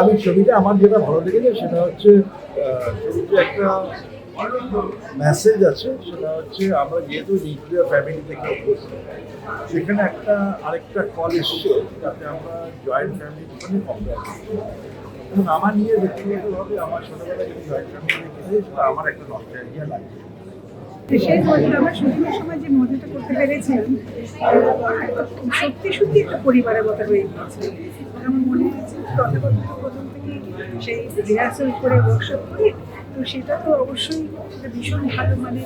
আমি ছবিটা আমার যেটা ভালো লেগেছে সেটা হচ্ছে ছবিতে একটা মেসেজ আছে, সেটা হচ্ছে আমরা যেহেতু নিউক্লিয়ার ফ্যামিলি থেকে অভ্যস্ত, সেখানে একটা আরেকটা কল এসছে যাতে আমরা জয়েন্ট ফ্যামিলি কম্পেয়ার করি। এবং আমার নিয়ে ব্যক্তিগতভাবে আমার ছোটবেলায় যদি জয়েন্ট ফ্যামিলি সেটা আমার একটা নস্টালজিয়া লাগে। সেই মজাটা আমার শুটিংয়ের সময় যে মজাটা করতে পেরেছিলাম সত্যি সত্যি একটা পরিবারের মতো হয়ে গিয়েছে। আমার মনে হয়েছে তথাকথিত প্রথম থেকে সেই রিহার্সাল করে ওয়ার্কশপ করে, তো সেটা তো অবশ্যই ভীষণ ভালো মানে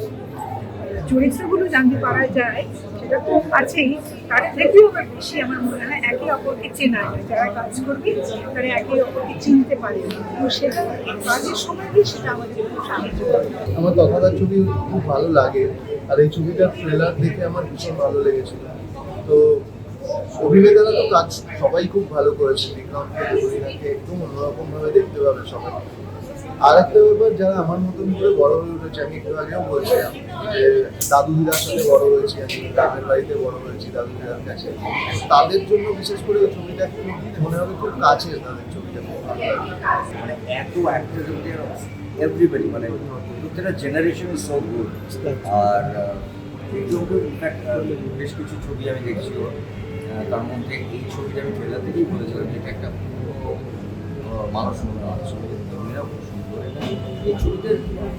চরিত্রগুলো জানতে পারা যায়, সেটা তো আছেই তার থেকেও বেশি আমার মনে হয় একে অপরকে চেনা যায়। যারা কাজ করবে, তারা একে অপরকে চিনতে পারে। তো সেটা কাজের সময় গিয়ে সেটা আমাদের সাহায্য করে আমার তথাকার ছবি খুব ভালো লাগে, আর এই ছবিটার ট্রেলার দেখে আমার ভীষণ ভালো লেগেছিল। তো অভিনেতারা তো কাজ সবাই খুব ভালো করেছে, বিক্রম একদম অন্যরকম ভাবে দেখতে পাবে সবাই। আর একটা ব্যাপার, যারা আমার মতন করে বড় হয়ে উঠেছে, আমি একটু আগেও বলছিলাম যে দাদু দিদার সাথে বড় হয়েছি, আমি গ্রামের বাড়িতে বড় হয়েছি দাদু দিদার কাছে। তাদের জন্য বিশেষ করে ওই ছবিটা একটু মনে হবে খুব কাছে তাদের ছবিটা। মানে এত অ্যাক্টর এভরিবডি মানে প্রত্যেকটা জেনারেশন ইজ সো গুড আর বেশ কিছু ছবি আমি দেখছি তার মধ্যে এই ছবিটা আমি ট্রেলার থেকেই বলেছিলাম যে এটা একটা মানুষ মনে হয়। ধর্মীরা খুব সুন্দর এই ছবিতে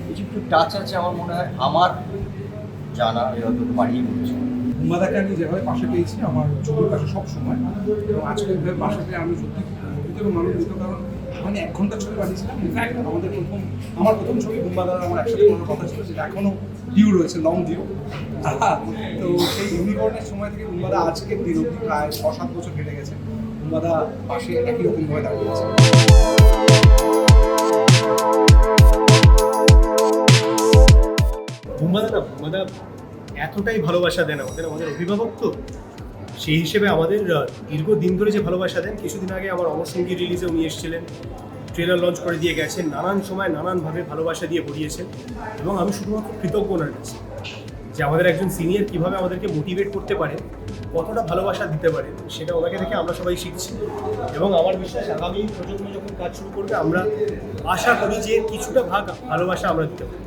কিছু কিছু টাচ আছে, আমার মনে হয় আমার জানা হয়তো বাড়িয়ে বলছি উম্মাদাকে আমি যেভাবে পাশে পেয়েছি, আমার ছবির পাশে সব সময়। এবং আজকে এভাবে পাশে পেয়ে আমি সত্যি গর্বিত এবং আনন্দিত, কারণ আমি এক ঘণ্টার ছবি বানিয়েছিলাম। ইনফ্যাক্ট আমাদের প্রথম আমার প্রথম ছবি বুম্বাদার আমার একসাথে করার কথা ছিল সেটা এখনও ডিউ রয়েছে লং ডিউ তো সেই ইউনিকর্নের সময় থেকে বুম্বাদা আজকের দিন অব্দি প্রায় ছ সাত বছর কেটে গেছে। বুম্বাদা পাশে একই রকমভাবে দাঁড়িয়ে আছে। বুম্বাদা না এতটাই ভালোবাসা দেন আমাদের আমাদের অভিভাবক তো। সেই হিসেবে আমাদের আহ, দীর্ঘদিন ধরে যে ভালোবাসা দেন কিছুদিন আগে আমার অমর রিলিজে উনি এসেছিলেন। ট্রেলার লঞ্চ করে দিয়ে গেছেন নানান সময় নানানভাবে ভালোবাসা দিয়ে ভরিয়েছেন। এবং আমি শুধুমাত্র কৃতজ্ঞ ওনার কাছে যে আমাদের একজন সিনিয়র কীভাবে আমাদেরকে মোটিভেট করতে পারে কতটা ভালোবাসা দিতে পারে সেটা ওনাকে দেখে আমরা সবাই শিখছি। এবং আমার বিশ্বাস আগামী প্রজন্ম যখন কাজ শুরু করবে আমরা আশা করি যে কিছুটা ভাগ ভালোবাসা আমরা দিতে পারি.